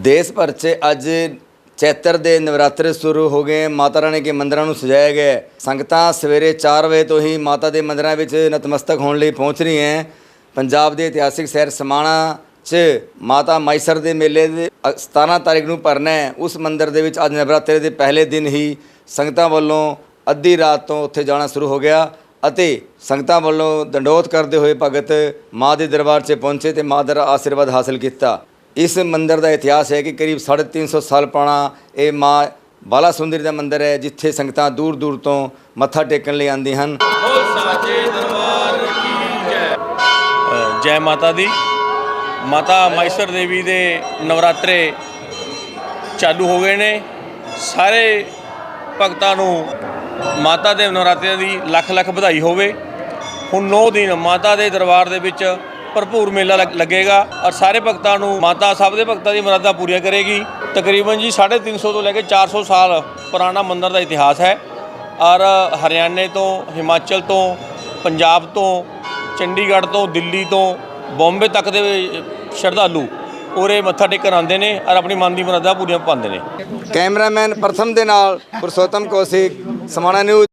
ਦੇਸ਼ ਭਰ 'ਚ ਅੱਜ ਚੈਤਰ ਦੇ ਨਵਰਾਤਰੇ ਸ਼ੁਰੂ ਹੋ ਗਏ। ਮਾਤਾ ਰਾਣੀ ਕੇ ਮੰਦਰਾਂ ਨੂੰ ਸਜਾਇਆ ਗਿਆ। ਹੈ। ਸੰਗਤਾਂ ਸਵੇਰੇ 4 ਵਜੇ ਤੋਂ ਹੀ ਮਾਤਾ ਦੇ ਮੰਦਰਾਂ ਵਿੱਚ ਨਤਮਸਤਕ ਹੋਣ ਲਈ ਪਹੁੰਚ ਰਹੀਆਂ ਹੈ ਪੰਜਾਬ ਦੇ ਇਤਿਹਾਸਿਕ ਸ਼ਹਿਰ ਸਮਾਣਾ 'ਚ ਮਾਤਾ ਮਾਈਸਰ ਦੇ ਮੇਲੇ ਦੇ 17 ਤਾਰੀਖ ਨੂੰ ਭਰਨਾ ਹੈ ਉਸ ਮੰਦਿਰ ਦੇ ਵਿੱਚ ਅੱਜ ਨਵਰਾਤਰੇ ਦੇ ਪਹਿਲੇ ਦਿਨ ਹੀ ਸੰਗਤਾਂ ਵੱਲੋਂ ਅੱਧੀ ਰਾਤ ਤੋਂ ਉੱਥੇ ਜਾਣਾ ਸ਼ੁਰੂ ਹੋ ਗਿਆ ਅਤੇ ਸੰਗਤਾਂ ਵੱਲੋਂ ਦੰਡੋਤ ਕਰਦੇ ਹੋਏ ਭਗਤ ਮਾਂ ਦੇ ਦਰਬਾਰ 'ਚ ਪਹੁੰਚੇ ਤੇ ਮਾਂ ਦਾ ਆਸ਼ੀਰਵਾਦ ਹਾਸਲ ਕੀਤਾ। ਇਸ ਮੰਦਿਰ ਦਾ ਇਤਿਹਾਸ ਹੈ ਕਿ ਕਰੀਬ 350 ਸਾਲ ਪੁਰਾਣਾ ਇਹ ਮਾਂ ਬਾਲਾ ਸੁੰਦਰੀ ਦਾ ਮੰਦਿਰ ਹੈ ਜਿੱਥੇ ਸੰਗਤਾਂ ਦੂਰ ਦੂਰ ਤੋਂ ਮੱਥਾ ਟੇਕਣ ਲਈ ਆਉਂਦੀਆਂ ਹਨ। ਜੈ। ਮਾਤਾ ਦੀ। ਮਾਤਾ ਮਾਈਸਰ ਦੇਵੀ ਦੇ ਨਵਰਾਤਰੇ ਚਾਲੂ ਹੋ ਗਏ ਨੇ। ਸਾਰੇ ਭਗਤਾਂ ਨੂੰ ਮਾਤਾ ਦੇ ਨਵਰਾਤਰਿਆਂ ਦੀ ਲੱਖ ਲੱਖ ਵਧਾਈ ਹੋਵੇ। ਹੁਣ 9 ਦਿਨ ਮਾਤਾ ਦੇ ਦਰਬਾਰ ਦੇ ਵਿੱਚ ਭਰਪੂਰ ਮੇਲਾ ਲੱਗ- ਲੱਗੇਗਾ ਔਰ ਸਾਰੇ ਭਗਤਾਂ ਨੂੰ ਮਾਤਾ ਸਭ ਦੇ ਭਗਤਾਂ ਦੀ ਮੁਰਾਦਾਂ ਪੂਰੀਆਂ ਕਰੇਗੀ। ਤਕਰੀਬਨ ਜੀ 350 ਤੋਂ ਲੈ ਕੇ 400 ਸਾਲ ਪੁਰਾਣਾ ਮੰਦਿਰ ਦਾ ਇਤਿਹਾਸ ਹੈ। ਔਰ ਹਰਿਆਣੇ ਤੋਂ, ਹਿਮਾਚਲ ਤੋਂ, ਪੰਜਾਬ ਤੋਂ, ਚੰਡੀਗੜ੍ਹ ਤੋਂ, ਦਿੱਲੀ ਤੋਂ, ਬੰਬੇ ਤੱਕ ਦੇ ਸ਼ਰਧਾਲੂ ਉਰੇ ਮੱਥਾ ਟੇਕਣ ਆਉਂਦੇ ਨੇ ਔਰ ਆਪਣੀ ਮਨ ਦੀ ਮੁਰਾਦਾਂ ਪੂਰੀਆਂ ਪਾਉਂਦੇ ਨੇ। ਕੈਮਰਾਮੈਨ ਪ੍ਰਥਮ ਦੇ ਨਾਲ ਪੁਰਸ਼ੋਤਮ ਕੌਸ਼ਿਕ, ਸਮਾਣਾ ਨਿਊਜ਼।